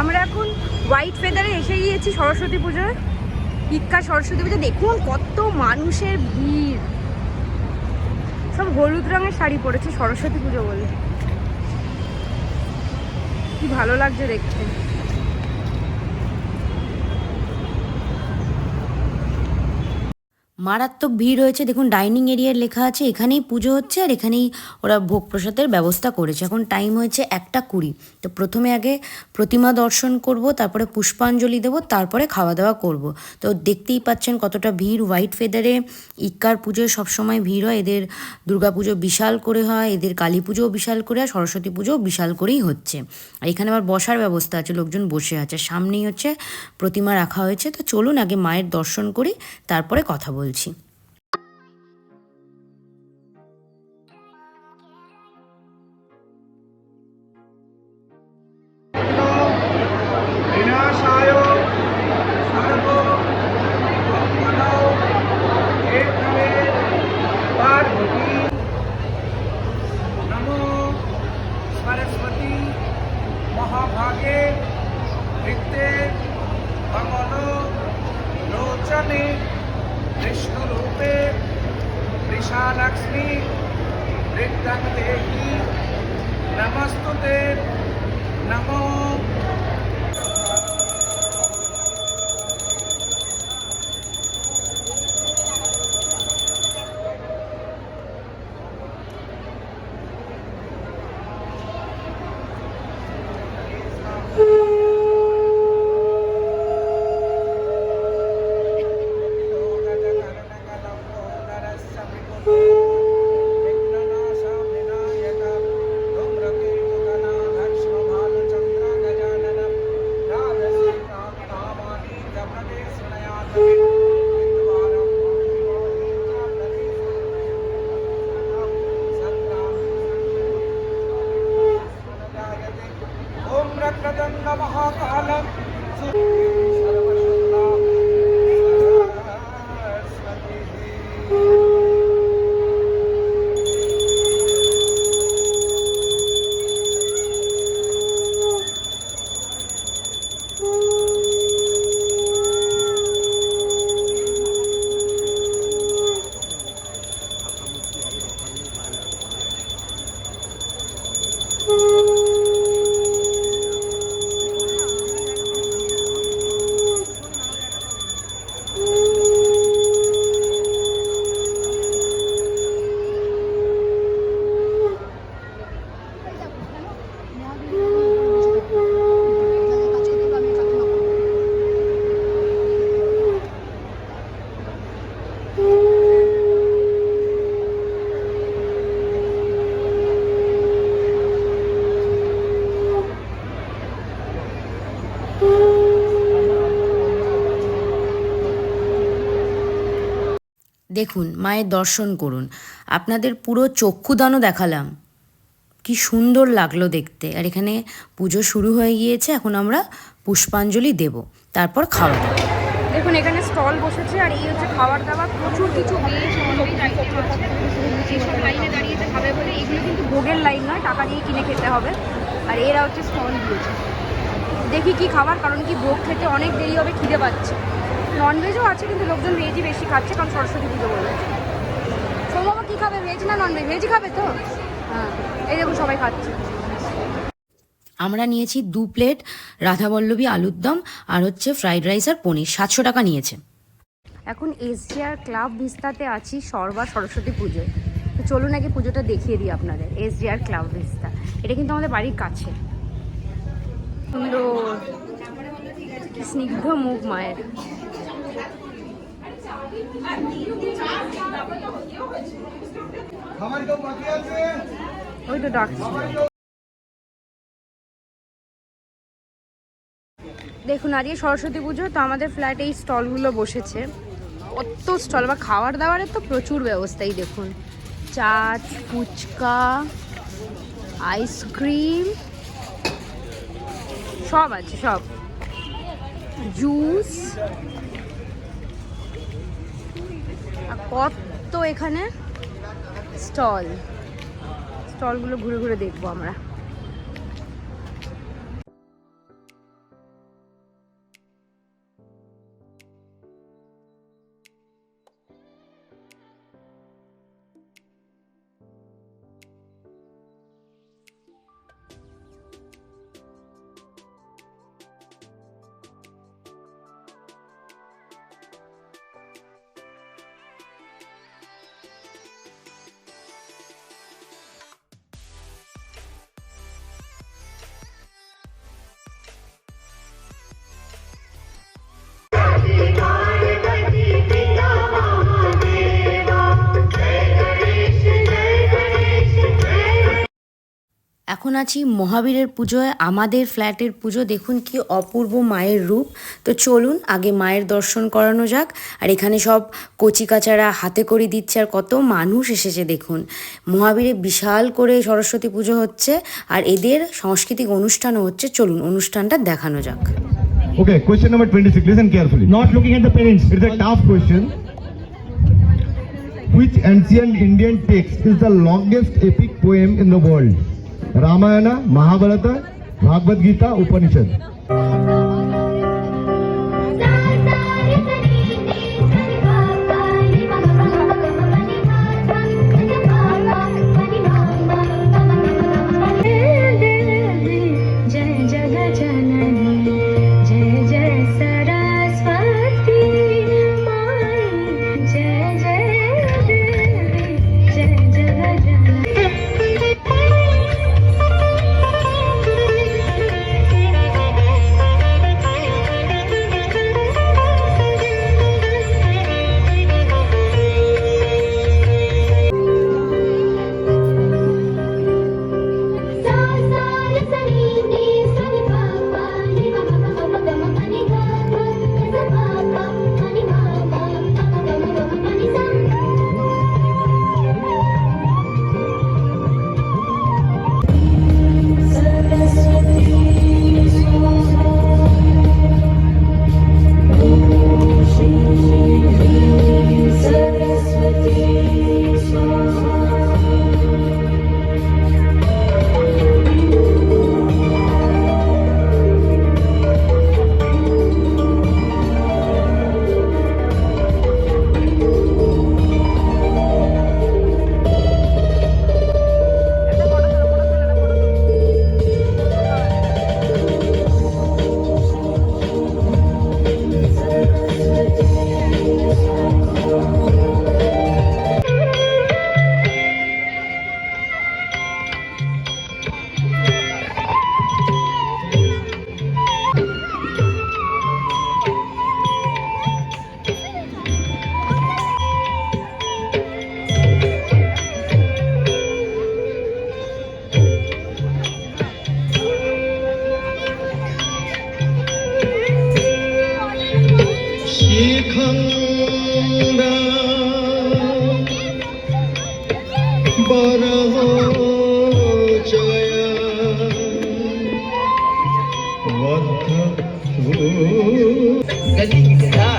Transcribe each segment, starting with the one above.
আমরা এখন হোয়াইট ফেদারে এসে গিয়েছি সরস্বতী পুজোয়। ইক্কা সরস্বতী পুজো দেখুন কত মানুষের ভিড়। সব হলুদ রঙের শাড়ি পরেছে সরস্বতী পুজো বলে। কি ভালো লাগছে দেখতে। মারাত্মক ভিড় হয়েছে দেখুন, ডাইনিং এরিয়ার লেখা আছে, এখানেই পুজো হচ্ছে আর এখানেই ওরা ভোগ প্রসাদের ব্যবস্থা করেছে। এখন টাইম হয়েছে একটা কুড়ি। তো প্রথমে আগে প্রতিমা দর্শন করব, তারপরে পুষ্পাঞ্জলি দেব, তারপরে খাওয়া দাওয়া করব। তো দেখতেই পাচ্ছেন কতটা ভিড়। হোয়াইট ফেদারে ইক্কার পুজোয় সবসময় ভিড় হয়। এদের দুর্গাপুজো বিশাল করে হয়, এদের কালী পুজোও বিশাল করে আর সরস্বতী পুজোও বিশাল করেই হচ্ছে। আর এখানে আবার বসার ব্যবস্থা আছে, লোকজন বসে আছে। সামনেই হচ্ছে প্রতিমা রাখা হয়েছে। তো চলুন আগে মায়ের দর্শন করি, তারপরে কথা বলছি। noite. Nam Mô. দেখুন, মায়ের দর্শন করুন। আপনাদের পুরো চক্ষুদানও দেখালাম। কি সুন্দর লাগল দেখতে। আর এখানে পুজো শুরু হয়ে গিয়েছে, এখন আমরা পুষ্পাঞ্জলি দেব। তারপর খাওয়া দাওয়া। দেখুন, এখানে স্টল বসেছে, আর এই হচ্ছে খাবার দাবার। প্রচুর কিছু লাইনে দাঁড়িয়েছে খাবে বলে, এগুলো কিন্তু ভোগের লাইন নয়, টাকা দিয়ে কিনে খেতে হবে। আর এরা হচ্ছে স্টল দিয়েছে। দেখি কি খাবার, কারণ কি ভোগ খেতে অনেক দেরি হবে, খিদে পাচ্ছে। ননভেজও আছে কিন্তু লোকজন ভেজই বেশি খাচ্ছে কারণ সরস্বতী পুজো বলে। সোমাবা কী খাবে ভেজ না ননভেজ ভেজই খাবে তো? হ্যাঁ এই দেখুন সবাই খাচ্ছে। আমরা নিয়েছি দু প্লেট রাধাবল্লভী আলুর দম আর হচ্ছে ফ্রাইড রাইস আর পনির সাতশো টাকা নিয়েছে। এখন এসজিআর ক্লাব ভিস্তাতে আছি সর্বা সরস্বতী পুজো তো চলুন আগে পুজোটা দেখিয়ে দিই আপনাদের এসজিআর ক্লাব ভিস্তা এটা কিন্তু আমাদের বাড়ির কাছে। সুন্দর স্নিগ্ধ মুখ মায়ের আমার কেউ বাকি আছে ওই তো ডাকছে। দেখুন আজকে সরস্বতী পুজো তো আমাদের ফ্ল্যাটে এই স্টলগুলো বসেছে। কত স্টল বা খাওয়ার দাওয়ারের তো প্রচুর ব্যবস্থাই দেখুন। চাট ফুচকা আইসক্রিম সব আছে সব। জুস কত এখানে? স্টল। স্টলগুলো ঘুরে ঘুরে দেখব আমরা। এখন আছি মহাবীরের পুজোয় আমাদের ফ্ল্যাটের পুজো দেখুন কি অপূর্ব মায়ের রূপ তো চলুন আগে মায়ের দর্শন করানো যাক আর এখানে সব কচিকাচারা হাতে করে দিচ্ছে আর কত মানুষ এসেছে দেখুন মহাবীরে বিশাল করে সরস্বতী পুজো হচ্ছে আর এদের সাংস্কৃতিক অনুষ্ঠানও হচ্ছে চলুন অনুষ্ঠানটা দেখানো যাক Okay, question number 26. Listen carefully. Not looking at the parents. It's a tough question. Which ancient Indian text is the longest epic poem in the world? Ramayan Mahabharata Bhagavata Gita Upanishad. கதிக்க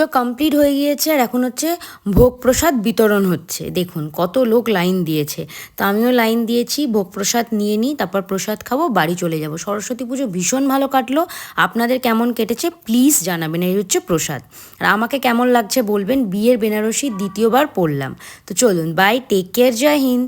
পুজো কমপ্লিট হয়ে গিয়েছে আর এখন হচ্ছে ভোগ প্রসাদ বিতরণ হচ্ছে। দেখুন, কত লোক লাইন দিয়েছে। তো আমিও লাইন দিয়েছি ভোগ প্রসাদ নিয়ে নিই, তারপর প্রসাদ খাব, বাড়ি চলে যাব। সরস্বতী পুজো ভীষণ ভালো কাটলো। আপনাদের কেমন কেটেছে প্লিজ জানাবেন, এই হচ্ছে প্রসাদ। আর আমাকে কেমন লাগছে বলবেন, বিয়ের বেনারসি দ্বিতীয়বার পড়লাম তো চলুন bye take care Jai Hind.